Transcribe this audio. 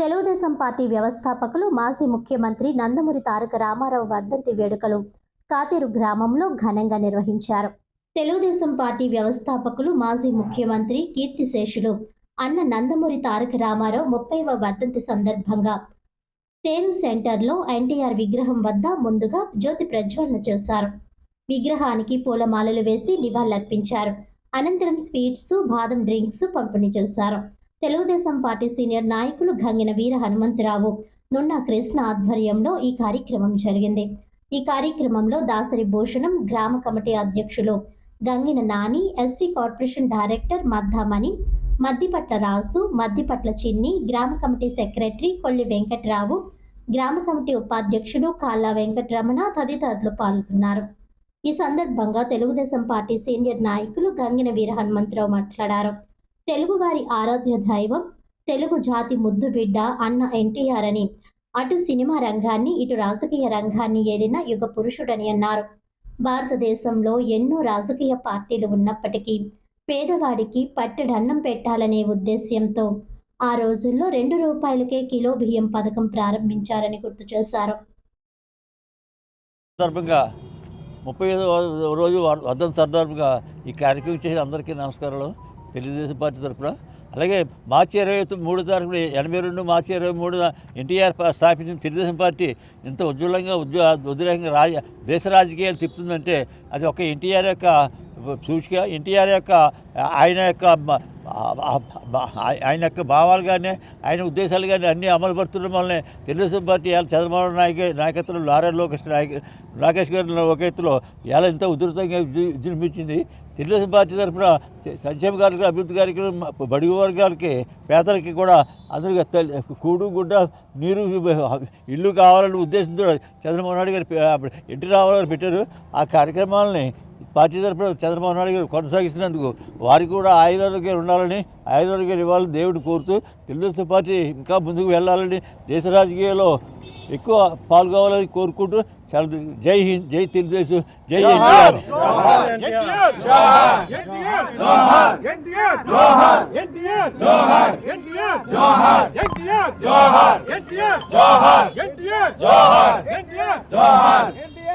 Telugu Desam party వ్యవస్థాపకులు మాజీ ముఖ్యమంత్రి నందమూరి తారక రామారావు వర్ధంతి వేడుకలు కాతేరు గ్రామంలో ఘనంగా నిర్వహించారు. తెలుగుదేశం పార్టీ వ్యవస్థాపకులు మాజీ ముఖ్యమంత్రి కీర్తిశేషులు అన్న నందమూరి తారక రామారావు ముప్పైవ వర్ధంతి సందర్భంగా తేరు సెంటర్లో ఎన్టీఆర్ విగ్రహం వద్ద ముందుగా జ్యోతి ప్రజ్వలన చేశారు. విగ్రహానికి పూలమాలలు వేసి నివాళులర్పించారు. అనంతరం స్వీట్స్ బాదం డ్రింక్స్ పంపిణీ చేశారు. తెలుగుదేశం పార్టీ సీనియర్ నాయకులు గంగిన వీర హనుమంతరావు నున్న కృష్ణ ఆధ్వర్యంలో ఈ కార్యక్రమం జరిగింది. ఈ కార్యక్రమంలో దాసరి భూషణం గ్రామ కమిటీ అధ్యక్షులు Gangina Nani SC corporation director Maddamani Maddipatla Rasu Maddipatla Chinni గ్రామ కమిటీ సెక్రటరీ కొల్లి వెంకట్రావు గ్రామ కమిటీ ఉపాధ్యక్షుడు కాళ్ళ వెంకటరమణ తదితరులు పాల్గొన్నారు. ఈ సందర్భంగా తెలుగుదేశం పార్టీ సీనియర్ నాయకులు గంగిన వీర హనుమంతరావు మాట్లాడారు. తెలుగువారి ఆరాధ్య దైవం తెలుగు జాతి ముద్దు బిడ్డ అన్న ఎన్టీఆర్ అని. అటు సినిమా రంగాన్ని ఇటు రాజకీయ రంగాన్ని ఏలిన యుగ పురుషుడని అన్నారు. భారతదేశంలో ఎన్నో రాజకీయ పార్టీలు ఉన్నప్పటికీ పేదవాడికి పట్టెడన్నం పెట్టాలనే ఉద్దేశ్యంతో ఆ రోజుల్లో రెండు రూపాయలకే కిలో బియ్యం పథకం ప్రారంభించారని గుర్తు చేశారు. సందర్భంగా ముప్పై రోజు అర్థం సందర్భంగా ఈ కార్యక్రమం చేసిన అందరికీ నమస్కారాలు. తెలుగుదేశం పార్టీ తరఫున. అలాగే మార్చి ఇరవై మూడు మూడో తారీఖున ఎనభై రెండు మార్చి ఇరవై మూడు ఎన్టీఆర్ స్థాపించిన తెలుగుదేశం పార్టీ ఎంత ఉజ్వలంగా ఉద్యోగ ఉద్రేకంగా రాజ దేశ రాజకీయాలు తిప్పుతుందంటే అది ఒక ఎన్టీఆర్ యొక్క సూచిక ఎన్టీఆర్ యొక్క ఆయన యొక్క ఆయన యొక్క భావాలు కానీ ఆయన ఉద్దేశాలు కానీ అన్నీ అమలు పడుతుండడం వల్లనే తెలుగుదేశం పార్టీ ఇవాళ చంద్రబాబు నాయక నాయకత్వంలో లారా లోకేష్ నాయక లోకేష్ గారి లోకేత్తులో ఇవాళ ఎంత ఉధృతంగా జన్మించింది తెలుగుదేశం పార్టీ తరఫున సంక్షేమ కార్యక్రమం అభివృద్ధి కార్యక్రమం బడుగు వర్గాలకి పేదలకి కూడా అందరికీ తల్లి- కూడు గుడ్డ నీరు ఇల్లు కావాలనే ఉద్దేశంతో చంద్రబాబు నాయుడు గారు అప్పుడు ఎన్టీ రామారావు గారు పెట్టారు. ఆ కార్యక్రమాలని పార్టీ తరఫున చంద్రబాబు నాయుడు గారు కొనసాగిస్తున్నందుకు వారికి కూడా ఆయురారోగ్యాలు ఉండాలని ఆయురారోగ్యాలు ఇవ్వాలని దేవుడు కోరుతూ తెలుగుదేశం పార్టీ ఇంకా ముందుకు వెళ్ళాలని దేశ రాజకీయాల్లో ఎక్కువ పాల్గొవాలని కోరుకుంటూ చాలా జై హింద్ జై తెలుగుదేశం జై ఎన్టీఆర్